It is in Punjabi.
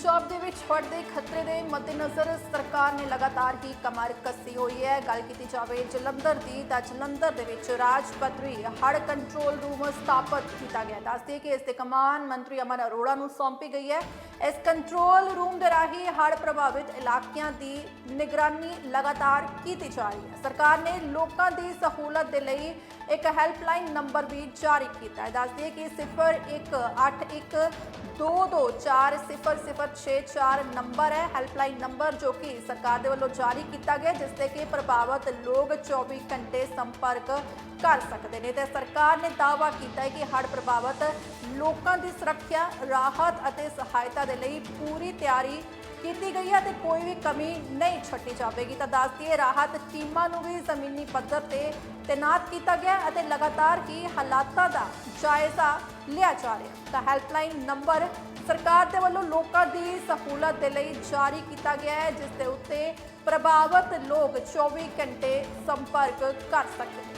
ਪੰਜਾਬ ਦੇ ਵਿੱਚ ਹੜ੍ਹ ਦੇ ਖਤਰੇ ਦੇ ਮੱਦੇਨਜ਼ਰ ਸਰਕਾਰ ਨੇ ਲਗਾਤਾਰ ਹੀ ਕਮਰ ਕੱਸੀ ਹੋਈ ਹੈ। ਗੱਲ ਕੀਤੀ ਜਾਵੇ ਜਲੰਧਰ ਦੀ, ਤਾਂ ਜਲੰਧਰ ਦੇ ਵਿੱਚ ਰਾਜ ਪੱਧਰੀ ਹੜ੍ਹ ਕੰਟਰੋਲ ਰੂਮ ਸਥਾਪਿਤ ਕੀਤਾ ਗਿਆ। ਦੱਸਦੇ ਕਿ ਇਸ ਦੇ ਕਮਾਨ ਮੰਤਰੀ ਅਮਨ ਅਰੋੜਾ ਨੂੰ ਸੌਂਪੀ ਗਈ ਹੈ। ਇਸ ਕੰਟਰੋਲ ਰੂਮ ਦੇ ਰਾਹੀਂ ਹੜ੍ਹ ਪ੍ਰਭਾਵਿਤ ਇਲਾਕਿਆਂ ਦੀ ਨਿਗਰਾਨੀ ਲਗਾਤਾਰ ਕੀਤੀ ਜਾ ਰਹੀ ਹੈ। ਸਰਕਾਰ ਨੇ ਲੋਕਾਂ ਦੀ ਸਹੂਲਤ ਦੇ ਲਈ ਇੱਕ ਹੈਲਪਲਾਈਨ ਨੰਬਰ ਵੀ ਜਾਰੀ ਕੀਤਾ ਹੈ। ਦੱਸਦੀ ਹੈ ਕਿ 0181 2240064 ਨੰਬਰ ਹੈ, ਹੈਲਪਲਾਈਨ ਨੰਬਰ ਜੋ ਕਿ ਸਰਕਾਰ ਦੇ ਵੱਲੋਂ ਜਾਰੀ ਕੀਤਾ ਗਿਆ, ਜਿਸ ਤੇ ਕਿ ਪ੍ਰਭਾਵਿਤ ਲੋਕ 24 ਘੰਟੇ ਸੰਪਰਕ ਕਰ ਸਕਦੇ ਨੇ। ਤੇ ਸਰਕਾਰ ਨੇ ਦਾਅਵਾ ਕੀਤਾ ਹੈ ਕਿ ਹੜ੍ਹ ਪ੍ਰਭਾਵਿਤ ਲੋਕਾਂ ਦੀ ਸੁਰੱਖਿਆ, ਰਾਹਤ ਅਤੇ ਸਹਾਇਤਾ ਦੇ ਲਈ ਪੂਰੀ ਤਿਆਰੀ ਕੀਤੀ ਗਈ ਹੈ ਤੇ ਕੋਈ ਵੀ ਕਮੀ ਨਹੀਂ ਛੱਡੀ ਜਾਵੇਗੀ। ਤਾਂ ਦੱਸ ਦਈਏ, ਰਾਹਤ ਟੀਮਾਂ ਨੂੰ ਵੀ ਜ਼ਮੀਨੀ ਪੱਧਰ ਤੇ ਤੈਨਾਤ ਕੀਤਾ ਗਿਆ ਅਤੇ ਲਗਾਤਾਰ ਹੀ ਹਾਲਾਤਾਂ ਦਾ ਜਾਇਜ਼ਾ ਲਿਆ ਜਾ ਰਿਹਾ। ਤਾਂ ਹੈਲਪਲਾਈਨ ਨੰਬਰ ਸਰਕਾਰ ਦੇ ਵੱਲੋਂ ਲੋਕਾਂ ਦੀ ਸਹੂਲਤ ਦੇ ਲਈ ਜਾਰੀ ਕੀਤਾ ਗਿਆ ਹੈ, ਜਿਸ ਦੇ ਉੱਤੇ ਪ੍ਰਭਾਵਿਤ ਲੋਕ 24 ਘੰਟੇ ਸੰਪਰਕ ਕਰ ਸਕਦੇ